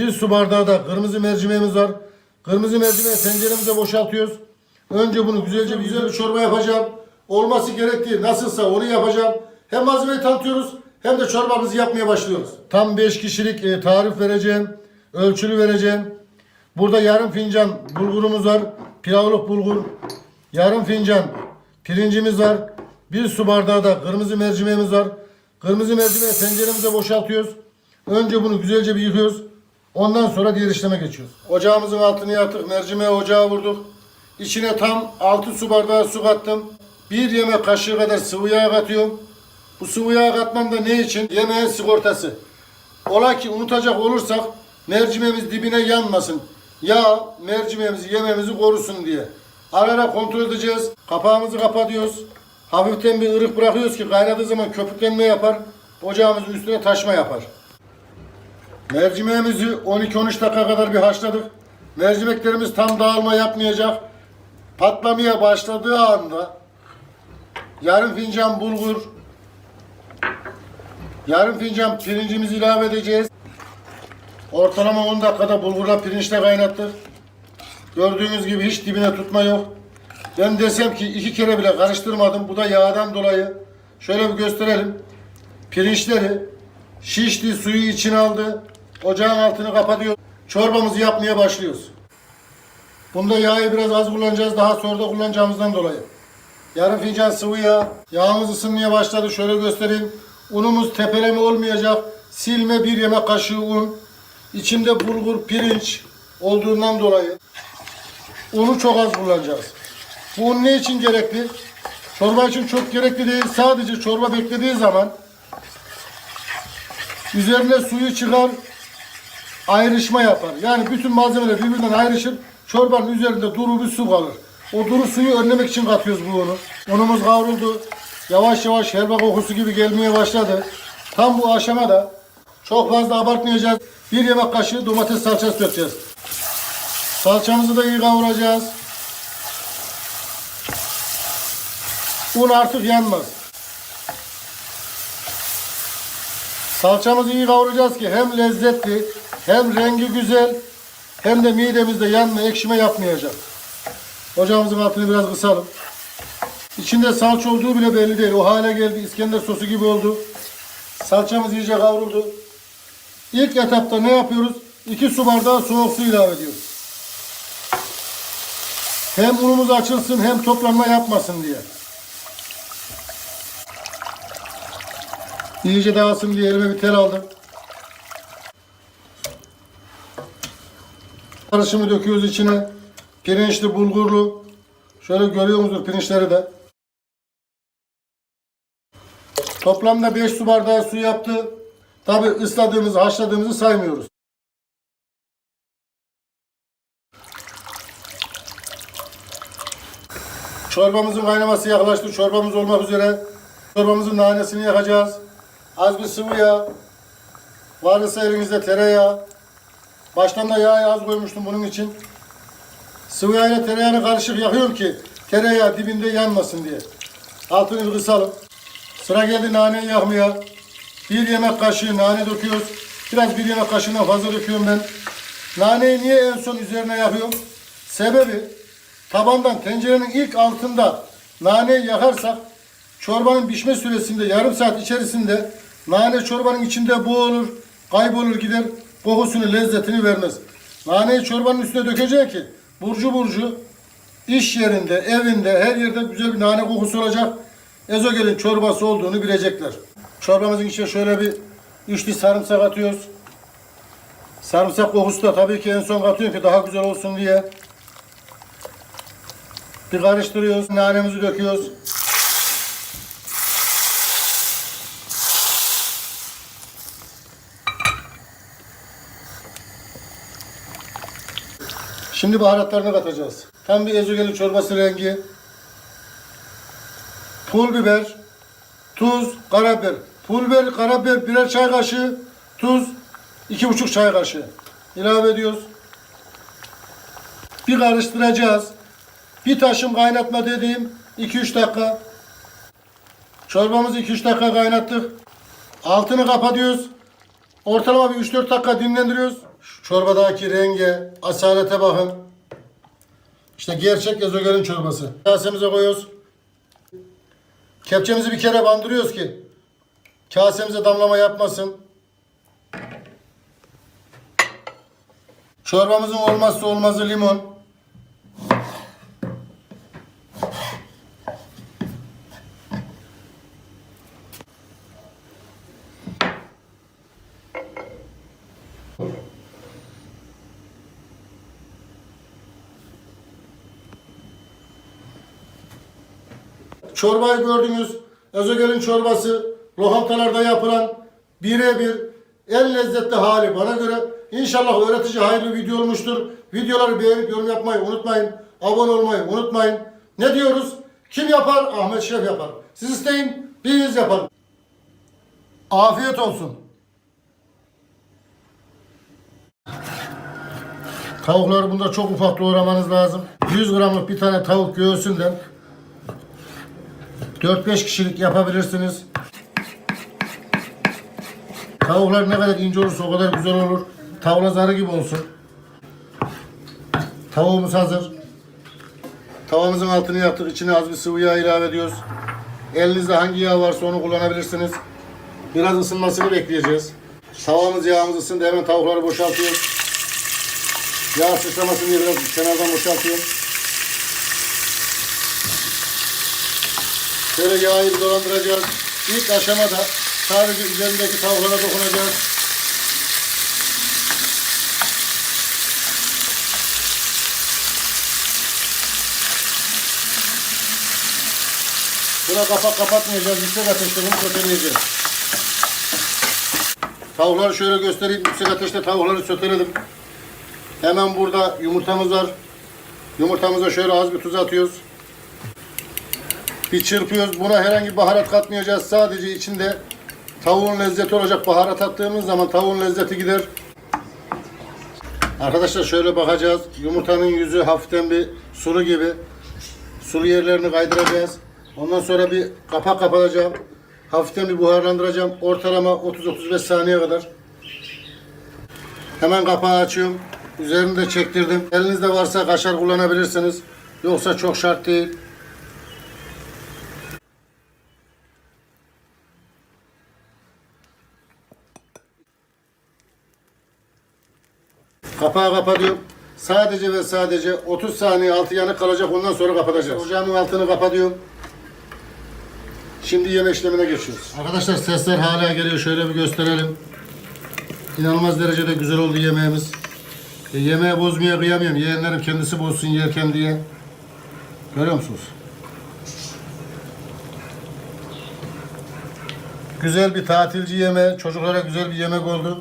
Bir su bardağı da kırmızı mercimeğimiz var. Kırmızı mercimeği tenceremize boşaltıyoruz. Önce bunu güzelce güzel bir çorba yapacağım. Olması gerektiği nasılsa onu yapacağım. Hem malzemeyi tanıtıyoruz hem de çorbamızı yapmaya başlıyoruz. Tam 5 kişilik e, tarif vereceğim. Ölçülü vereceğim. Burada yarım fincan bulgurumuz var. Pilavlık bulgur. Yarım fincan pirincimiz var. Bir su bardağı da kırmızı mercimeğimiz var. Kırmızı mercimeği tenceremize boşaltıyoruz. Önce bunu güzelce bir yıkıyoruz. Ondan sonra diğer işleme geçiyoruz. Ocağımızın altını yaktık. Mercimeği ocağa vurduk. İçine tam 6 su bardağı su kattım. Bir yemek kaşığı kadar sıvı yağ katıyorum. Bu sıvı yağ katmam da ne için? Yemeğin sigortası. Ola ki unutacak olursak mercimeğimiz dibine yanmasın. Yağ mercimeğimizi yememizi korusun diye. Ara ara kontrol edeceğiz. Kapağımızı kapatıyoruz. Hafiften bir ırık bırakıyoruz ki kaynadığı zaman köpüklenme yapar. Ocağımızın üstüne taşma yapar. Mercimeğimizi 12-13 dakika kadar bir haşladık. Mercimeklerimiz tam dağılma yapmayacak. Patlamaya başladığı anda yarım fincan bulgur, yarım fincan pirincimizi ilave edeceğiz. Ortalama 10 dakikada bulgurla pirinçle kaynattık. Gördüğünüz gibi hiç dibine tutma yok. Ben desem ki iki kere bile karıştırmadım. Bu da yağdan dolayı. Şöyle bir gösterelim. Pirinçleri şişti, suyu içine aldı. Ocağın altını kapatıyor. Çorbamızı yapmaya başlıyoruz. Bunda yağı biraz az kullanacağız. Daha sonra da kullanacağımızdan dolayı. Yarım fincan sıvı yağ. Yağımız ısınmaya başladı. Şöyle göstereyim. Unumuz tepeleme olmayacak. Silme bir yemek kaşığı un. İçinde bulgur, pirinç olduğundan dolayı unu çok az kullanacağız. Bu un ne için gerekli? Çorba için çok gerekli değil. Sadece çorba beklediği zaman üzerine suyu çıkar, ayrışma yapar. Yani bütün malzemeler birbirinden ayrışır. Çorbanın üzerinde duru bir su kalır. O duru suyu önlemek için katıyoruz bu unu. Unumuz kavruldu. Yavaş yavaş helva kokusu gibi gelmeye başladı. Tam bu aşamada çok fazla abartmayacağız. Bir yemek kaşığı domates salçası dökeceğiz. Salçamızı da iyi kavuracağız. Un artık yanmaz. Salçamızı iyi kavuracağız ki hem lezzetli, hem rengi güzel, hem de midemizde yanma, ekşime yapmayacak. Ocağımızın altını biraz kısalım. İçinde salça olduğu bile belli değil. O hale geldi. İskender sosu gibi oldu. Salçamız iyice kavruldu. İlk etapta ne yapıyoruz? 2 su bardağı soğuk su ilave ediyoruz. Hem unumuz açılsın hem toplanma yapmasın diye. İyice dağılsın diye elime bir tel aldım. Karışımı döküyoruz içine. Pirinçli, bulgurlu. Şöyle görüyor musunuz pirinçleri de. Toplamda 5 su bardağı su yaptı. Tabi ısladığımızı, haşladığımızı saymıyoruz. Çorbamızın kaynaması yaklaştı. Çorbamız olmak üzere. Çorbamızın nanesini yakacağız. Az bir sıvı yağ. Varsa elinizde tereyağı. Baştan da yağı az koymuştum bunun için. Sıvı yağ ile tereyağını karışık yakıyorum ki tereyağı dibinde yanmasın diye. Altını kısalım. Sıra geldi naneyi yakmaya. Bir yemek kaşığı nane döküyoruz. Biraz bir yemek kaşığından fazla döküyorum ben. Naneyi niye en son üzerine yakıyorum? Sebebi tabandan tencerenin ilk altında naneyi yakarsak çorbanın pişme süresinde yarım saat içerisinde nane çorbanın içinde boğulur, kaybolur gider, kokusunu, lezzetini vermez. Naneyi çorbanın üstüne dökecek ki burcu burcu iş yerinde, evinde, her yerde güzel bir nane kokusu olacak. Ezogelin çorbası olduğunu bilecekler. Çorbamızın içine şöyle bir üç diş sarımsak atıyoruz. Sarımsak kokusu da tabii ki en son katıyorum ki daha güzel olsun diye. Bir karıştırıyoruz. Nanemizi döküyoruz. Şimdi baharatlarını katacağız. Tam bir ezogelin çorbası rengi. Pul biber, tuz, karabiber. Pul biber, karabiber birer çay kaşığı, tuz iki buçuk çay kaşığı. İlave ediyoruz. Bir karıştıracağız. Bir taşım kaynatma dediğim 2-3 dakika. Çorbamızı 2-3 dakika kaynattık. Altını kapatıyoruz. Ortalama bir 3-4 dakika dinlendiriyoruz. Şu çorbadaki renge, asalete bakın. İşte gerçek ezogelin çorbası. Kasemize koyuyoruz. Kepçemizi bir kere bandırıyoruz ki kasemize damlama yapmasın. Çorbamızın olmazsa olmazı limon. Çorbayı gördünüz. Ezogelin çorbası lokantalarda yapılan birebir en lezzetli hali bana göre. İnşallah öğretici hayırlı video olmuştur. Videoları beğenip yorum yapmayı unutmayın. Abone olmayı unutmayın. Ne diyoruz? Kim yapar? Ahmet Şef yapar. Siz isteyin, biz yapalım. Afiyet olsun. Tavukları bunda çok ufak doğramanız lazım. 100 gramlık bir tane tavuk göğsünden 4-5 kişilik yapabilirsiniz. Tavuklar ne kadar ince olursa o kadar güzel olur. Tavla zarı gibi olsun. Tavuğumuz hazır. Tavamızın altını yaktık. İçine az bir sıvı yağ ilave ediyoruz. Elinizde hangi yağ varsa onu kullanabilirsiniz. Biraz ısınmasını bekleyeceğiz. Tavamız yağımız ısındı. Hemen tavukları boşaltıyoruz. Yağ sıçramasın diye biraz kenardan boşaltıyorum. Şöyle yağı dolandıracağız. İlk aşamada sadece üzerindeki tavuklara dokunacağız. Buna kapak kapatmayacağız. Yüksek ateşte bunu söteleyeceğiz. Tavukları şöyle göstereyim. Yüksek ateşte tavukları söteledim. Hemen burada yumurtamız var. Yumurtamıza şöyle az bir tuz atıyoruz. Bir çırpıyoruz. Buna herhangi baharat katmayacağız. Sadece içinde tavuğun lezzeti olacak. Baharat attığımız zaman tavuğun lezzeti gider. Arkadaşlar şöyle bakacağız. Yumurtanın yüzü hafiften bir sulu gibi. Sulu yerlerini kaydıracağız. Ondan sonra bir kapak kapatacağım. Hafiften bir buharlandıracağım. Ortalama 30-35 saniye kadar. Hemen kapağı açıyorum. Üzerini de çektirdim. Elinizde varsa kaşar kullanabilirsiniz. Yoksa çok şart değil. Kapağı kapatıyorum. Sadece ve sadece 30 saniye altı yanık kalacak. Ondan sonra kapatacağız. Ocağımın altını kapatıyorum. Şimdi yeme işlemine geçiyoruz. Arkadaşlar sesler hala geliyor. Şöyle bir gösterelim. İnanılmaz derecede güzel oldu yemeğimiz. E, yemeği bozmaya kıyamıyorum. Yeğenlerim kendisi bozsun yerken diye. Görüyor musunuz? Güzel bir tatilci yemeği. Çocuklara güzel bir yemek oldu.